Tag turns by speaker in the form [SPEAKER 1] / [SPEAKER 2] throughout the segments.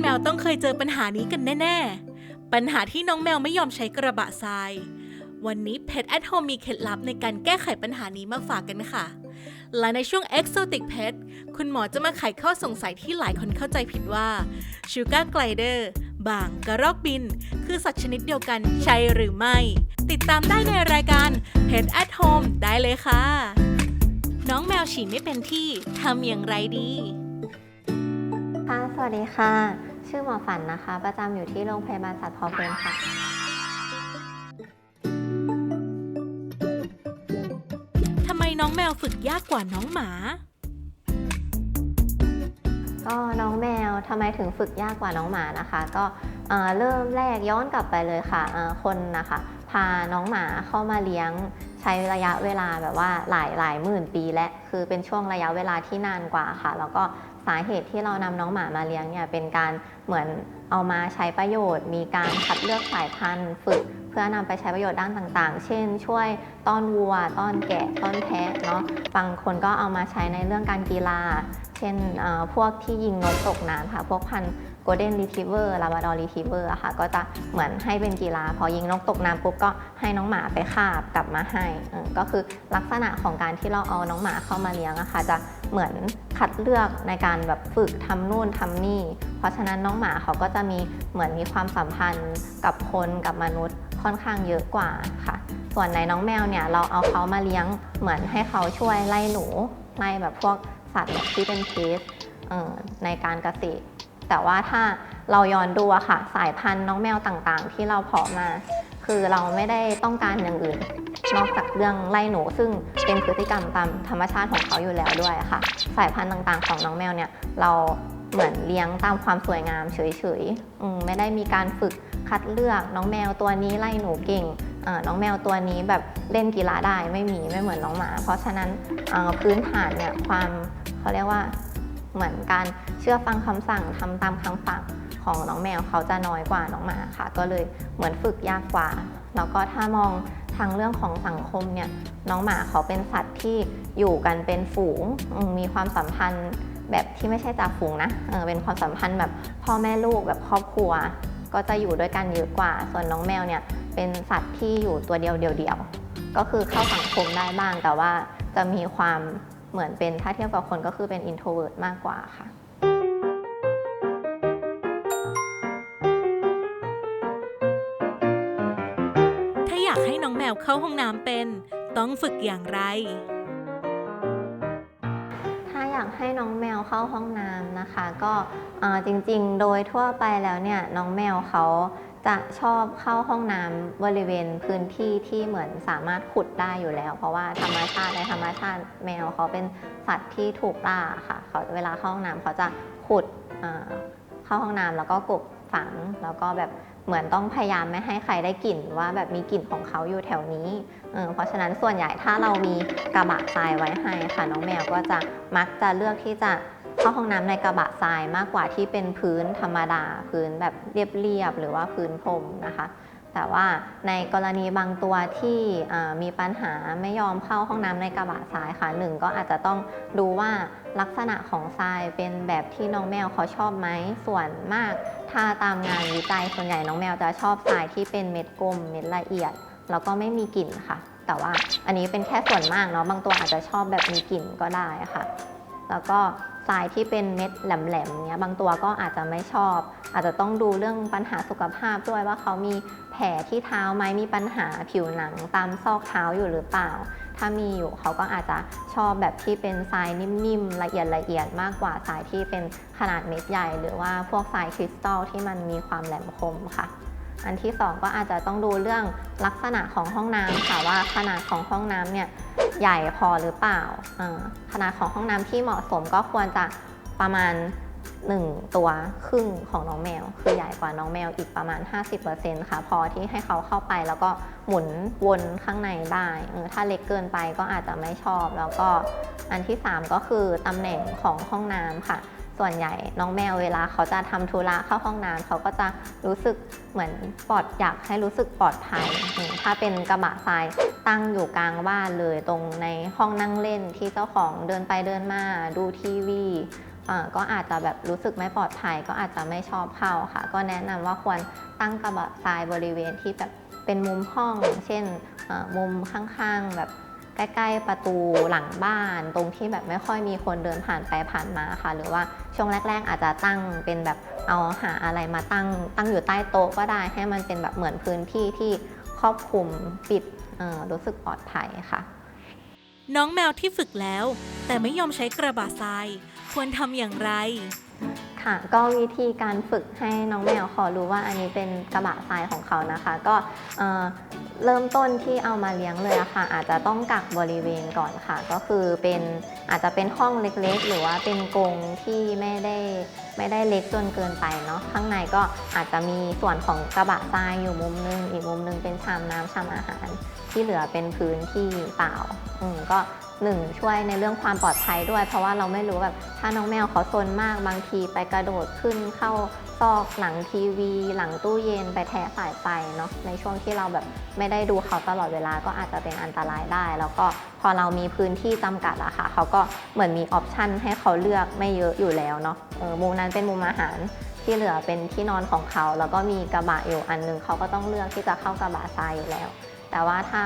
[SPEAKER 1] แมวต้องเคยเจอปัญหานี้กันแน่ ๆ ปัญหาที่น้องแมวไม่ยอมใช้กระบะทราย วันนี้ Pet at Home มีเคล็ดลับในการแก้ไขปัญหานี้มาฝากกันค่ะ และในช่วง Exotic Pet คุณหมอจะมาไขข้อสงสัยที่หลายคนเข้าใจผิดว่า Sugar Glider บางกระรอกบิน คือสัตว์ชนิดเดียวกันใช่หรือไม่ ติดตามได้ในรายการ Pet at Home ได้เลยค่ะ น้องแมวฉี่ไม่เป็นที่ทำอย่างไรดี
[SPEAKER 2] ค่ะ สวัสดีค่ะ ชื่อหมอฝันนะคะ ประจำอยู่ที่โรงพยาบาลสัตว์พอเพลินค่ะ
[SPEAKER 1] ทำไมน้องแมวฝึกยากกว่าน้องหมา
[SPEAKER 2] ก็น้องแมวทำไมถึงฝึกยากกว่าน้องหมานะคะ ก็เอ่อเริ่มแรกย้อนกลับไปเลยค่ะเอ่อคนนะคะ พาน้องหมาเข้ามาเลี้ยงใช้ระยะเวลาแบบว่าหลายหลายหมื่นปีและคือเป็นช่วงระยะเวลาที่นานกว่าค่ะ แล้วก็ สาเหตุที่เรานำน้องหมามาเลี้ยงเนี่ยเป็นการเหมือนเอามาใช้ประโยชน์ มีการคัดเลือกสายพันธุ์ฝึก เพื่อนำไปใช้ประโยชน์ด้านต่างๆ เช่น ช่วยต้อนวัว ต้อนแกะ ต้อนแพะเนาะบางคนก็เอามาใช้ในเรื่องการกีฬา เช่นพวกที่ยิงนกตกน้ำค่ะ พวกพันธุ์ Golden Retriever Labrador Retriever ค่ะ ก็จะเหมือนให้เป็นกีฬา พอยิงนกตกน้ำปุ๊บก็ให้น้องหมาไปคาบกลับมาให้ก็คือลักษณะของการที่เราเอาน้องหมาเข้ามาเลี้ยงอะค่ะจะ เหมือนคัดเลือกในการแบบฝึกทำนู่นทำนี่ เพราะฉะนั้นน้องหมาเขาก็จะมีเหมือนมีความสัมพันธ์กับคนกับมนุษย์ค่อนข้างเยอะกว่าค่ะ ส่วนในน้องแมวเนี่ยเราเอาเขามาเลี้ยงเหมือนให้เขาช่วยไล่หนูไล่แบบพวกสัตว์แบบที่เป็นพสเอ่อในการเกษตรแต่ว่าถ้าเราย้อนดูอะค่ะ สายพันธุ์น้องแมวต่างๆ ที่เราเพาะมา คือเราไม่ได้ต้องการอย่างอื่น นอกจากเรื่องไล่หนู ซึ่งเป็นพฤติกรรมตามธรรมชาติของเขาอยู่แล้วด้วยค่ะ สายพันธุ์ต่างๆ ของน้องแมวเนี่ยเราเหมือนเลี้ยงตามความสวยงามเฉยๆไม่ได้มีการฝึกคัดเลือกน้องแมวตัวนี้ไล่หนูเก่งน้องแมวตัวนี้แบบเล่นกีฬาได้ไม่มีไม่เหมือนน้องหมา เพราะฉะนั้นพื้นฐานเนี่ยความเขาเรียกว่าเหมือนการเชื่อฟังคำสั่งทำตามคำสั่ง ของน้องแมวเขาจะน้อยกว่าน้องหมาค่ะ ก็เลยเหมือนฝึกยากกว่า แล้วก็ถ้ามองทางเรื่องของสังคมเนี่ยน้องหมาเขาเป็นสัตว์ที่อยู่กันเป็นฝูงมีความสัมพันธ์แบบที่ไม่ใช่จ่าฝูงนะเออเป็นความสัมพันธ์แบบพ่อแม่ลูกแบบครอบครัว ก็จะอยู่ด้วยกันเยอะกว่า ส่วนน้องแมวเนี่ยเป็นสัตว์ที่อยู่ตัวเดียวเดียวๆก็คือเข้าสังคมได้บ้างแต่ว่าจะมีความเหมือนเป็นถ้าเทียบกับคนก็คือเป็น introvert มากกว่าค่ะ
[SPEAKER 1] อยากให้น้องแมวเข้าห้องน้ำเป็น ต้องฝึกอย่างไร
[SPEAKER 2] ถ้าอยากให้น้องแมวเข้าห้องน้ำนะคะ ก็จริงๆ โดยทั่วไปแล้วเนี่ยน้องแมวเขาจะชอบเข้าห้องน้ำบริเวณพื้นที่ที่เหมือนสามารถขุดได้อยู่แล้ว เพราะว่าธรรมชาติในธรรมชาติแมวเขาเป็นสัตว์ที่ถูกล่าค่ะเขาเวลาเข้าห้องน้ำเขาจะขุดเอ่อเข้าห้องน้ำแล้วก็กบ ฝัง แล้วก็แบบเหมือนต้องพยายามไม่ให้ใครได้กลิ่นว่าแบบมีกลิ่นของเขาอยู่แถวนี้เเพราะฉะนั้นส่วนใหญ่ถ้าเรามีกระบะทรายไว้ให้ค่ะน้องแมวก็จะมักจะเลือกที่จะเข้าห้องน้ำในกระบะทรายมากกว่าที่เป็นพื้นธรรมดา พื้นแบบเรียบๆหรือว่าพื้นพรมนะคะแต่ว่าในกรณีบางตัวที่มีปัญหาไม่ยอมเข้าห้องน้ำในกระบะทรายค่ะหนึ่งก็อาจจะต้องดูว่า ลักษณะของทรายเป็นแบบที่น้องแมวเขาชอบไหมส่วนมาก ถ้าตามงานวิจัยส่วนใหญ่น้องแมวจะชอบทรายที่เป็นเม็ดกลมเม็ดละเอียด แล้วก็ไม่มีกลิ่นค่ะ แต่ว่าอันนี้เป็นแค่ส่วนมากเนาะบางตัวอาจจะชอบแบบมีกลิ่นก็ได้ค่ะ แล้วก็ทรายที่เป็นเม็ดแหลมๆเนี้ยบางตัวก็อาจจะไม่ชอบ อาจจะต้องดูเรื่องปัญหาสุขภาพด้วยว่าเขามีแผลที่เท้าไหมมีปัญหาผิวหนังตามซอกเท้าอยู่หรือเปล่า ถ้ามีอยู่เขาก็อาจจะชอบแบบที่เป็นทรายนิ่มๆ ละเอียดละเอียดมากกว่าทรายที่เป็นขนาดเม็ดใหญ่ หรือว่าพวกทรายคริสตัลที่มันมีความแหลมคมค่ะ อันที่สองก็อาจจะต้องดูเรื่องลักษณะของห้องน้ำค่ะว่าขนาดของห้องน้ำเนี่ยใหญ่พอหรือเปล่า ขนาดของห้องน้ำที่เหมาะสมก็ควรจะประมาณ 1 ตัวครึ่งของน้องแมว คือใหญ่กว่าน้องแมวอีกประมาณ 50%ค่ะ พอที่ให้เขาเข้าไปแล้วก็หมุนวนข้างในได้เออถ้าเล็กเกินไปก็อาจจะไม่ชอบ แล้วก็อันที่ 3 ก็คือตำแหน่งของห้องน้ำค่ะ ส่วนใหญ่น้องแมวเวลาเขาจะทำธุระเข้าห้องน้ำเขาก็จะรู้สึกเหมือนปลอดอยากให้รู้สึกปลอดภัย ถ้าเป็นกระบะทรายตั้งอยู่กลางบ้านเลยตรงในห้องนั่งเล่นที่เจ้าของเดินไปเดินมาดูทีวี ก็อาจจะแบบรู้สึกไม่ปลอดภัย ก็อาจจะไม่ชอบเข้าค่ะ ก็แนะนำว่าควรตั้งกระบะทรายบริเวณที่แบบเป็นมุมห้อง เช่นมุมข้างๆแบบใกล้ๆประตูหลังบ้านตรงที่แบบไม่ค่อยมีคนเดินผ่านไปผ่านมาค่ะ หรือว่าช่วงแรก ๆ อาจจะตั้งเป็นแบบเอาหาอะไรมาตั้ง ตั้งอยู่ใต้โต๊ะก็ได้ให้มันเป็นแบบเหมือนพื้นที่ที่ครอบคลุมปิดรู้สึกปลอดภัยค่ะ
[SPEAKER 1] น้องแมวที่ฝึกแล้ว แต่ไม่ยอมใช้กระบะทราย ควรทำอย่างไร
[SPEAKER 2] ค่ะก็วิธีการฝึกให้น้องแมวขอรู้ว่าอันนี้เป็นกระบะทรายของเขานะคะ ก็ เริ่มต้นที่เอามาเลี้ยงเลยอะค่ะ อาจจะต้องกักบริเวณก่อนค่ะ ก็คือเป็นอาจจะเป็นห้องเล็กๆ หรือว่าเป็นกรงที่ไม่ได้ไม่ได้เล็กจนเกินไปเนาะข้างในก็อาจจะมีส่วนของกระบะทรายอยู่มุมนึง อีกมุมนึงเป็นชามน้ำชามอาหาร ที่เหลือเป็นพื้นที่เปล่า อืมก็หนึ่งช่วยในเรื่องความปลอดภัยด้วย เพราะว่าเราไม่รู้แบบถ้าน้องแมวเขาซนมากบางทีไปกระโดดขึ้นเข้า ซอกหลังทีวี หลังตู้เย็นไปแทะสายไฟเนาะในช่วงที่เราแบบไม่ได้ดูเขาตลอดเวลาก็อาจจะเป็นอันตรายได้ แล้วก็พอเรามีพื้นที่จำกัดอะค่ะเขาก็เหมือนมีออปชันให้เขาเลือกไม่เยอะอยู่แล้วเนาะออมุมนั้นเป็นมุมอาหารที่เหลือเป็นที่นอนของเขา แล้วก็มีกระบะอยู่อันหนึงเขาก็ต้องเลือกที่จะเข้ากระบะทรายอยู่แล้ว แต่ว่าถ้า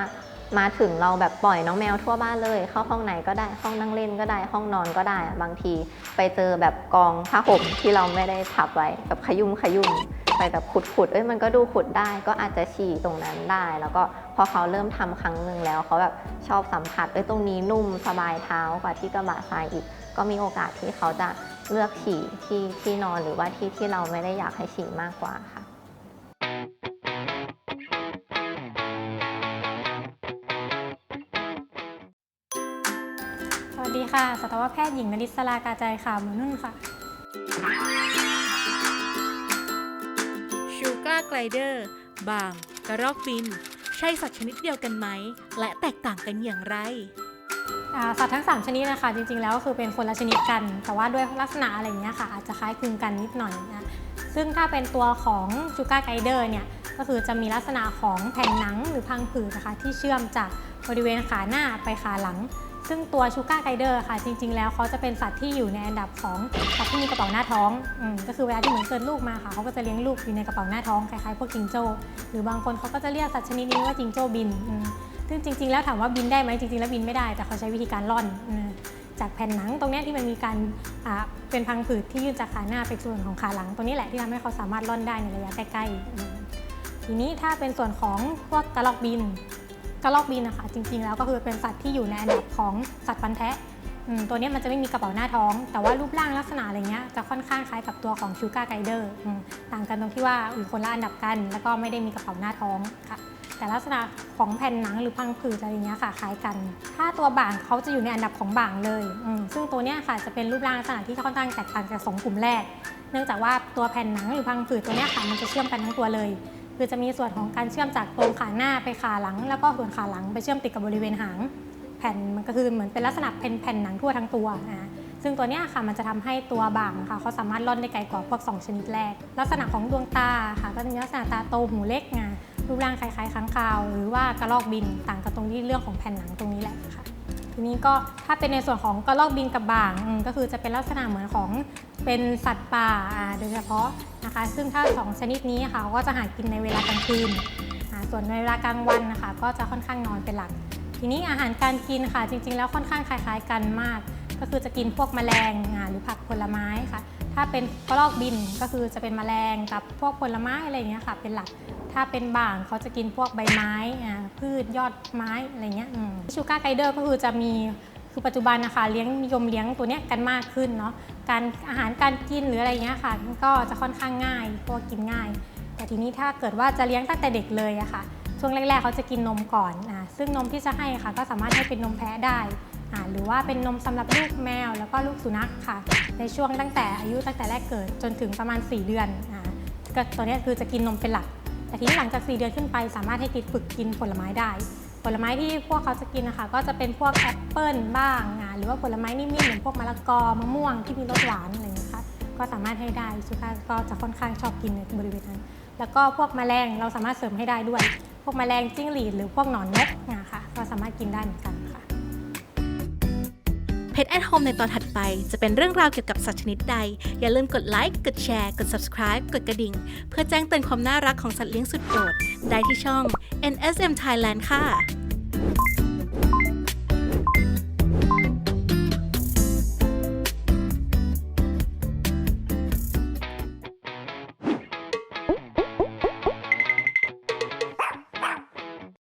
[SPEAKER 2] มาถึงเราแบบปล่อยน้องแมวทั่วบ้านเลย เข้าห้องไหนก็ได้ห้องนั่งเล่นก็ได้ห้องนอนก็ได้ บางทีไปเจอแบบกองผ้าห่มที่เราไม่ได้พับไว้แบบขยุ่มขยุ่มไปแบบขุดขุดๆเอ้ยมันก็ดูขุดได้ ก็อาจจะฉี่ตรงนั้นได้ แล้วก็พอเขาเริ่มทำครั้งหนึ่งแล้วเขาแบบชอบสัมผัสเอ้ยตรงนี้นุ่มสบายเท้ากว่าที่กระบะทรายอีก ก็มีโอกาสที่เขาจะเลือกฉี่ที่ที่นอนหรือว่าที่ที่เราไม่ได้อยากให้ฉี่มากกว่าค่ะ
[SPEAKER 3] ค่ะ สัตวแพทย์หญิงนริศรากาใจค่ะหมูนุ่นค่ะ
[SPEAKER 1] ชูการ์ไกลเดอร์ บาง กระรอกบิน ใช่สัตว์ชนิดเดียวกันไหม และแตกต่างกันอย่างไร
[SPEAKER 3] อ่าสัตว์ทั้ง 3 ชนิดนะคะ จริงๆ แล้วก็คือเป็นคนละชนิดกัน แต่ว่าด้วยลักษณะอะไรอย่างเงี้ยค่ะ อาจจะคล้ายคลึงกันนิดหน่อยนะซึ่งถ้าเป็นตัวของชูการ์ไกเดอร์เนี่ยก็คือจะมีลักษณะของแผ่นหนังหรือพังผืดนะคะ ที่เชื่อมจากบริเวณขาหน้าไปขาหลัง ซึ่งตัวชูการ์ไกเดอร์ค่ะ จริง ๆ แล้วเขาจะเป็นสัตว์ที่อยู่ในอันดับของสัตว์ที่มีกระเป๋าหน้าท้องอก็คือเวลาที่เหมือนเกิดลูกมาค่ะเขาก็จะเลี้ยงลูกอยู่ในกระเป๋าหน้าท้องคล้ายๆพวกจิงโจ้ หรือบางคนเขาก็จะเรียกสัตว์ชนิดนี้ว่าจิงโจ้บิน ซึ่งจริง ๆ แล้วถามว่าบินได้ไหมจริง ๆ แล้วบินไม่ได้ แต่เขาใช้วิธีการล่อนจากแผ่นหนังตรงนี้ที่มันมีการเป็นพังผืดที่ยื่นจากขาหน้าไปส่วนของขาหลังตรงนี้แหละที่ทำให้เขาสามารถล่อนได้ในระยะใกล้ๆทีนี้ถ้าเป็นส่วนของพวกกระรอกบิน กระรอกบินนะคะจริงๆ แล้วก็คือเป็นสัตว์ที่อยู่ในอันดับของสัตว์ฟันแทะอืมตัวนี้มันจะไม่มีกระเป๋าหน้าท้อง แต่ว่ารูปร่างลักษณะอะไรเงี้ยจะค่อนข้างคล้ายกับตัวของชูการ์ไกเดอร์ต่างกันตรงที่ว่าอยู่คนละอันดับกัน แล้วก็ไม่ได้มีกระเป๋าหน้าท้องค่ะ แต่ลักษณะของแผ่นหนังหรือพังผืดอะไรเงี้ยค่ะคล้ายกัน ถ้าตัวบ่างเขาจะอยู่ในอันดับของบ่างเลย ซึ่งตัวเนี้ยค่ะจะเป็นรูปร่างลักษณะที่ค่อนข้างแตกต่างจากสองกลุ่มแรก เนื่องจากว่าตัวแผ่นหนังหรือพังผืดตัวเนี้ยค่ะมันจะเชื่อมกันทั้งตัวเลย คือจะมีส่วนของการเชื่อมจากตรงขาหน้าไปขาหลัง แล้วก็ส่วนขาหลังไปเชื่อมติดกับบริเวณหาง แผ่นมันก็คือเหมือนเป็นลักษณะเป็นแผ่นหนังทั่วทั้งตัวอ่าซึ่งตัวเนี้ยค่ะมันจะทำให้ตัวบ่างค่ะเขาสามารถล่อนได้ไกลกว่าพวก 2 ชนิดแรก ลักษณะของดวงตาค่ะก็จะมีลักษณะตาโตหูเล็กไงรูปร่างคล้ายๆค้างคาว หรือว่ากระรอกบินต่างกันตรงที่เรื่องของแผ่นหนังตรงนี้แหละ ทีนี้ก็ถ้าเป็นในส่วนของกระรอกบินกับบ่างก็คือจะเป็นลักษณะเหมือนของเป็นสัตว์ป่าโดยเฉพาะนะคะ ซึ่งถ้าสองชนิดนี้ค่ะเขาก็จะหากินในเวลากลางคืนส่วนในเวลากลางวันนะคะ ก็จะค่อนข้างนอนเป็นหลัก ทีนี้อาหารการกินค่ะจริง ๆ แล้วค่อนข้างคล้าย ๆ กันมาก ก็คือจะกินพวกแมลงหรือผักผลไม้ค่ะถ้าเป็นกระรอกบินก็คือจะเป็นแมลงกับพวกผลไม้อะไรอย่างเงี้ยค่ะเป็นหลัก ถ้าเป็นบ่างเขาจะกินพวกใบไม้อ่าพืชยอดไม้อะไรเงี้ยชูการ์ไกเดอร์ก็คือจะมีคือปัจจุบันนะคะเลี้ยงนิยมเลี้ยงตัวเนี้ยกันมากขึ้นเนาะการอาหารการกินหรืออะไรเงี้ยค่ะก็จะค่อนข้างง่ายพวกกินง่าย แต่ทีนี้ถ้าเกิดว่าจะเลี้ยงตั้งแต่เด็กเลยอะค่ะช่วงแรกๆเขาจะกินนมก่อนอ่าซึ่งนมที่จะให้ค่ะ ก็สามารถให้เป็นนมแพะได้อ่าหรือว่าเป็นนมสำหรับลูกแมว แล้วก็ลูกสุนัขค่ะ ในช่วงตั้งแต่อายุตั้งแต่แรกเกิดจนถึงประมาณ 4 เดือนอ่าก็ตัวเนี้ยคือจะกินนมเป็นหลัก แต่ทีนี้หลังจาก 4 เดือนขึ้นไป สามารถให้กินฝึกกินผลไม้ได้ ผลไม้ที่พวกเขาจะกินนะคะ ก็จะเป็นพวกแอปเปิลบ้างงานหรือว่าผลไม้นิ่มๆเหมือนพวกมะละกอมะม่วงที่มีรสหวานอะไรอย่างเงี้ยค่ะก็สามารถให้ได้สุก้าก็จะค่อนข้างชอบกินในบริเวณนั้น แล้วก็พวกแมลงเราสามารถเสริมให้ได้ด้วย พวกแมลงจิ้งหรีดหรือพวกหนอนนกนะคะก็สามารถกินได้เหมือนกัน
[SPEAKER 1] เพ Pet at Home ในตอนถัดไป จะเป็นเรื่องราวเกี่ยวกับสัตว์ชนิดใด อย่าลืมกดไลค์ กดแชร์ กด subscribe กดกระดิ่ง เพื่อแจ้งเตือนความน่ารักของสัตว์เลี้ยงสุดโปรด ได้ที่ช่อง NSM Thailand ค่ะ